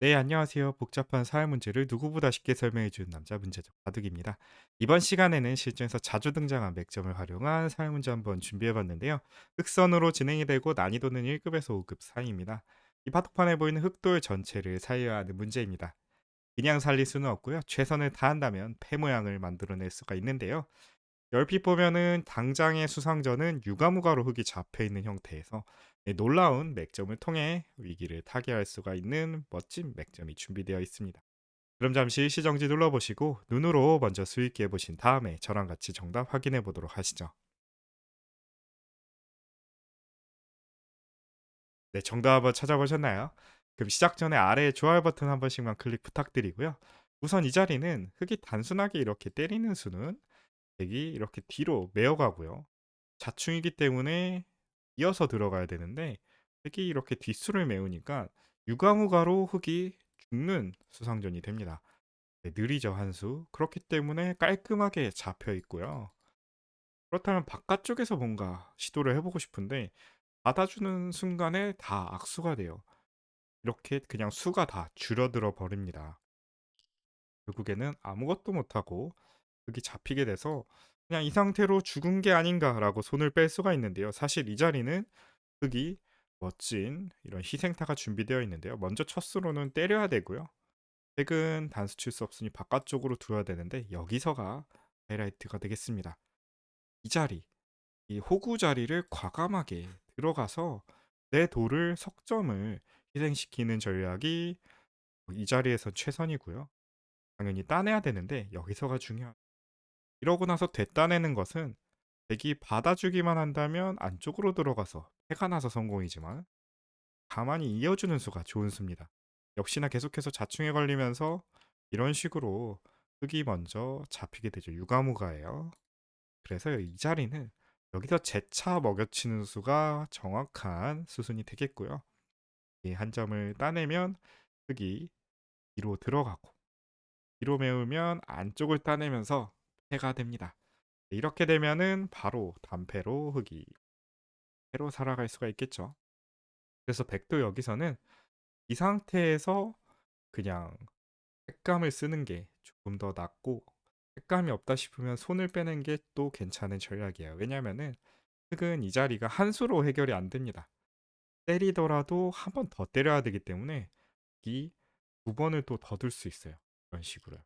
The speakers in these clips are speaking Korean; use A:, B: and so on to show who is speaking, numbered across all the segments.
A: 네, 안녕하세요. 복잡한 사회 문제를 누구보다 쉽게 설명해 주는 남자 문제적 바둑입니다. 이번 시간에는 실전에서 자주 등장한 맥점을 활용한 사회 문제 한번 준비해 봤는데요. 흑선으로 진행이 되고 난이도는 1급에서 5급 사이입니다. 이 바둑판에 보이는 흑돌 전체를 살려야 하는 문제입니다. 그냥 살릴 수는 없고요. 최선을 다한다면 패 모양을 만들어낼 수가 있는데요. 얼핏 보면은 당장의 수상전은 유가무가로 흙이 잡혀 있는 형태에서 네, 놀라운 맥점을 통해 위기를 타개할 수가 있는 멋진 맥점이 준비되어 있습니다. 그럼 잠시 시정지 눌러보시고 눈으로 먼저 수익해 보신 다음에 저랑 같이 정답 확인해 보도록 하시죠. 네, 정답 한번 찾아보셨나요? 그럼 시작 전에 아래 좋아요 버튼 한 번씩만 클릭 부탁드리고요. 우선 이 자리는 흙이 단순하게 이렇게 때리는 수는 백이 이렇게 뒤로 메어가고요. 자충이기 때문에 이어서 들어가야 되는데 흑이 이렇게 뒷수를 메우니까 유가무가로 흑이 죽는 수상전이 됩니다. 네, 느리죠 한 수. 그렇기 때문에 깔끔하게 잡혀 있고요. 그렇다면 바깥쪽에서 뭔가 시도를 해보고 싶은데 받아주는 순간에 다 악수가 돼요. 이렇게 그냥 수가 다 줄어들어 버립니다. 결국에는 아무것도 못하고 흑이 잡히게 돼서 그냥 이 상태로 죽은 게 아닌가라고 손을 뺄 수가 있는데요. 사실 이 자리는 흑이 멋진 이런 희생타가 준비되어 있는데요. 먼저 첫 수로는 때려야 되고요. 백은 단수 칠 수 없으니 바깥쪽으로 두어야 되는데 여기서가 하이라이트가 되겠습니다. 이 자리, 이 호구 자리를 과감하게 들어가서 내 돌을 석점을 희생시키는 전략이 이 자리에서 최선이고요. 당연히 따내야 되는데 여기서가 중요합니다. 이러고 나서 됐다내는 것은 백이 받아주기만 한다면 안쪽으로 들어가서 해가 나서 성공이지만 가만히 이어주는 수가 좋은 수입니다. 역시나 계속해서 자충에 걸리면서 이런 식으로 흑이 먼저 잡히게 되죠. 유가무가예요. 그래서 이 자리는 여기서 재차 먹여치는 수가 정확한 수순이 되겠고요. 이 한 점을 따내면 흑이 뒤로 들어가고 뒤로 메우면 안쪽을 따내면서 패가 됩니다. 이렇게 되면은 바로 단패로 흑이 패로 살아갈 수가 있겠죠. 그래서 백도 여기서는 이 상태에서 그냥 색감을 쓰는 게 조금 더 낫고 색감이 없다 싶으면 손을 빼는 게 또 괜찮은 전략이에요. 왜냐면은 흑은 이 자리가 한 수로 해결이 안 됩니다. 때리더라도 한 번 더 때려야 되기 때문에 이 두 번을 또 더 둘 수 있어요. 이런 식으로요.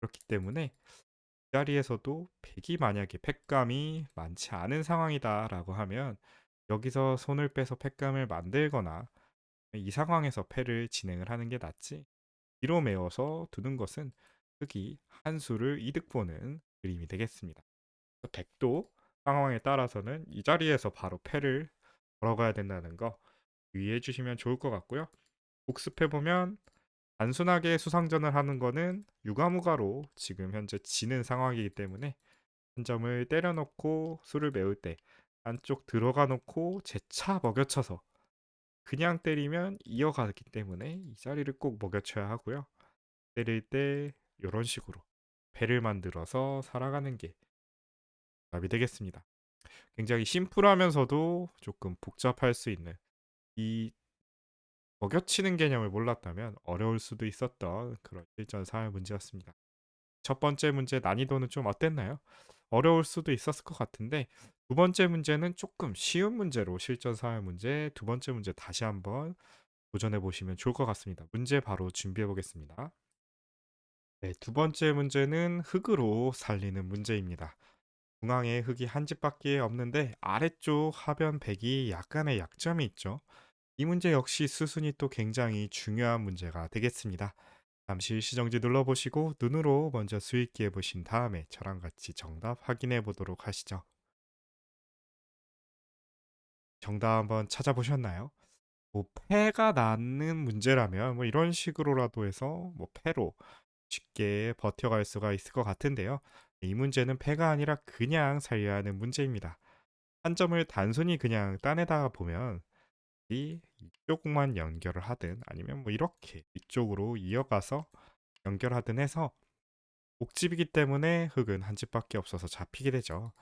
A: 그렇기 때문에 이 자리에서도 백이 만약에 팩감이 많지 않은 상황이다라고 하면 여기서 손을 빼서 팩감을 만들거나 이 상황에서 패를 진행을 하는 게 낫지 뒤로 메워서 두는 것은 흑이 한 수를 이득 보는 그림이 되겠습니다. 백도 상황에 따라서는 이 자리에서 바로 패를 걸어가야 된다는 거 유의해 주시면 좋을 것 같고요. 복습해 보면 단순하게 수상전을 하는 거는 유가무가로 지금 현재 지는 상황이기 때문에 한 점을 때려놓고 수를 메울 때 안쪽 들어가 놓고 재차 먹여쳐서 그냥 때리면 이어가기 때문에 이 자리를 꼭 먹여쳐야 하고요. 때릴 때 이런 식으로 배를 만들어서 살아가는 게 답이 되겠습니다. 굉장히 심플하면서도 조금 복잡할 수 있는 이 먹여치는 개념을 몰랐다면 어려울 수도 있었던 그런 실전 사회 문제였습니다. 첫 번째 문제 난이도는 좀 어땠나요? 어려울 수도 있었을 것 같은데 두 번째 문제는 조금 쉬운 문제로 실전 사회 문제 두 번째 문제 다시 한번 도전해 보시면 좋을 것 같습니다. 문제 바로 준비해 보겠습니다. 네, 두 번째 문제는 흙으로 살리는 문제입니다. 중앙에 흙이 한 집밖에 없는데 아래쪽 하변 백이 약간의 약점이 있죠. 이 문제 역시 수순이 또 굉장히 중요한 문제가 되겠습니다. 잠시 시정지 눌러보시고 눈으로 먼저 수익기해 보신 다음에 저랑 같이 정답 확인해 보도록 하시죠. 정답 한번 찾아보셨나요? 뭐 패가 나는 문제라면 뭐 이런 식으로라도 해서 뭐 패로 쉽게 버텨갈 수가 있을 것 같은데요. 이 문제는 패가 아니라 그냥 살려야 하는 문제입니다. 한 점을 단순히 그냥 따내다가 보면 이 이쪽만 연결을 하든 아니면 뭐 이렇게 이쪽으로 이어가서 연결하든 해서 옥집이기 때문에 흙은 한 집밖에 없어서 잡히게 되죠.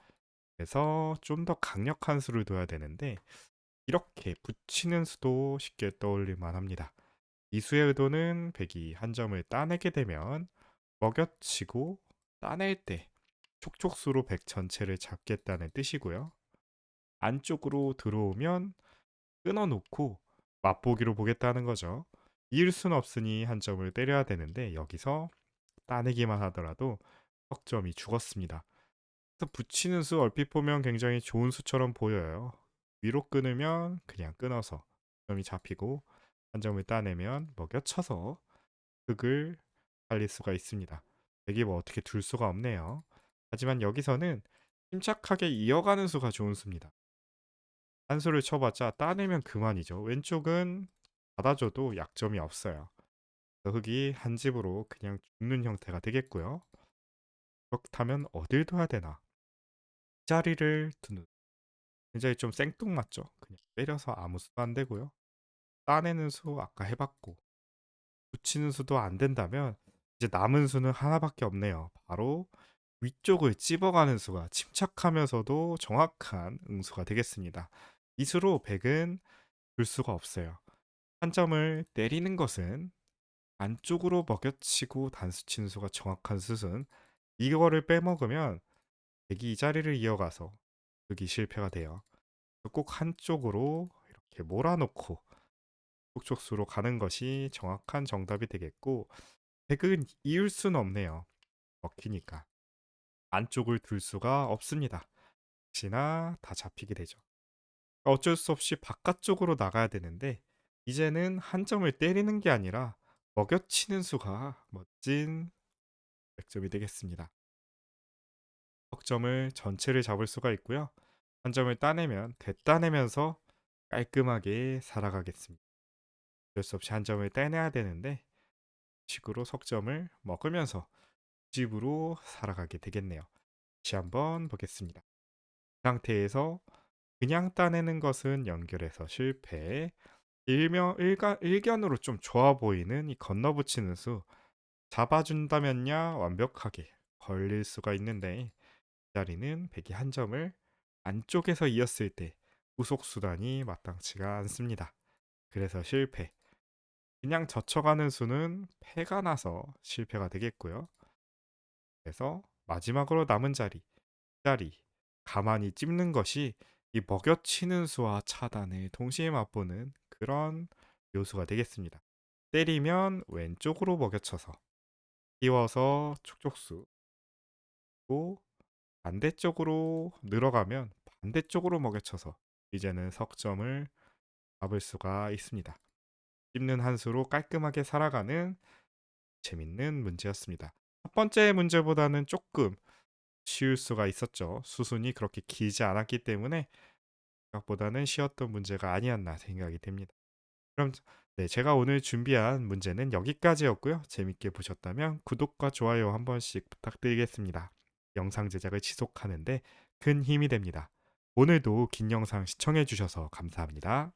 A: 그래서 좀 더 강력한 수를 둬야 되는데 이렇게 붙이는 수도 쉽게 떠올릴 만 합니다. 이 수의 의도는 백이 한 점을 따내게 되면 먹여치고 따낼 때 촉촉수로 백 전체를 잡겠다는 뜻이고요. 안쪽으로 들어오면 끊어놓고 맛보기로 보겠다는 거죠. 이을 수는 없으니 한 점을 때려야 되는데 여기서 따내기만 하더라도 석점이 죽었습니다. 그래서 붙이는 수 얼핏 보면 굉장히 좋은 수처럼 보여요. 위로 끊으면 그냥 끊어서 점이 잡히고 한 점을 따내면 먹여쳐서 흙을 살릴 수가 있습니다. 여기 뭐 어떻게 둘 수가 없네요. 하지만 여기서는 침착하게 이어가는 수가 좋은 수입니다. 한 수를 쳐봤자 따내면 그만이죠. 왼쪽은 받아줘도 약점이 없어요. 흙이 한 집으로 그냥 죽는 형태가 되겠고요. 그렇다면 어딜 둬야 되나? 자리를 두는 굉장히 좀 생뚱맞죠. 그냥 때려서 아무 수도 안 되고요. 따내는 수 아까 해봤고 붙이는 수도 안 된다면 이제 남은 수는 하나밖에 없네요. 바로 위쪽을 찝어가는 수가 침착하면서도 정확한 응수가 되겠습니다. 이 수로 100은 줄 수가 없어요. 한 점을 때리는 것은 안쪽으로 먹여치고 단수 치는 수가 정확한 수순 이거를 빼먹으면 100이 이 자리를 이어가서 여기 실패가 돼요. 꼭 한쪽으로 이렇게 몰아놓고 촉촉수로 가는 것이 정확한 정답이 되겠고 100은 이을 수는 없네요. 먹히니까. 안쪽을 둘 수가 없습니다. 혹시나 다 잡히게 되죠. 어쩔 수 없이 바깥쪽으로 나가야 되는데 이제는 한 점을 때리는 게 아니라 먹여치는 수가 멋진 100점이 되겠습니다. 석점을 전체를 잡을 수가 있고요. 한 점을 따내면 대따내면서 깔끔하게 살아가겠습니다. 어쩔 수 없이 한 점을 떼내야 되는데 식으로 석점을 먹으면서 집으로 살아가게 되겠네요. 다시 한번 보겠습니다. 이 상태에서 그냥 따내는 것은 연결해서 실패. 일명 일가, 일견으로 좀 좋아 보이는 이 건너붙이는 수 잡아준다면야 완벽하게 걸릴 수가 있는데 이 자리는 백이 한 점을 안쪽에서 이었을 때 후속 수단이 마땅치가 않습니다. 그래서 실패. 그냥 젖혀가는 수는 패가 나서 실패가 되겠고요. 그래서 마지막으로 남은 자리, 자리 가만히 찝는 것이 이 먹여치는 수와 차단을 동시에 맛보는 그런 요소가 되겠습니다. 때리면 왼쪽으로 먹여쳐서 띄워서 촉촉수 또 반대쪽으로 늘어가면 반대쪽으로 먹여쳐서 이제는 석점을 잡을 수가 있습니다. 찝는 한 수로 깔끔하게 살아가는 재밌는 문제였습니다. 첫 번째 문제보다는 조금 쉬울 수가 있었죠. 수순이 그렇게 길지 않았기 때문에 생각보다는 쉬웠던 문제가 아니었나 생각이 됩니다. 그럼 네, 제가 오늘 준비한 문제는 여기까지였고요. 재밌게 보셨다면 구독과 좋아요 한 번씩 부탁드리겠습니다. 영상 제작을 지속하는데 큰 힘이 됩니다. 오늘도 긴 영상 시청해 주셔서 감사합니다.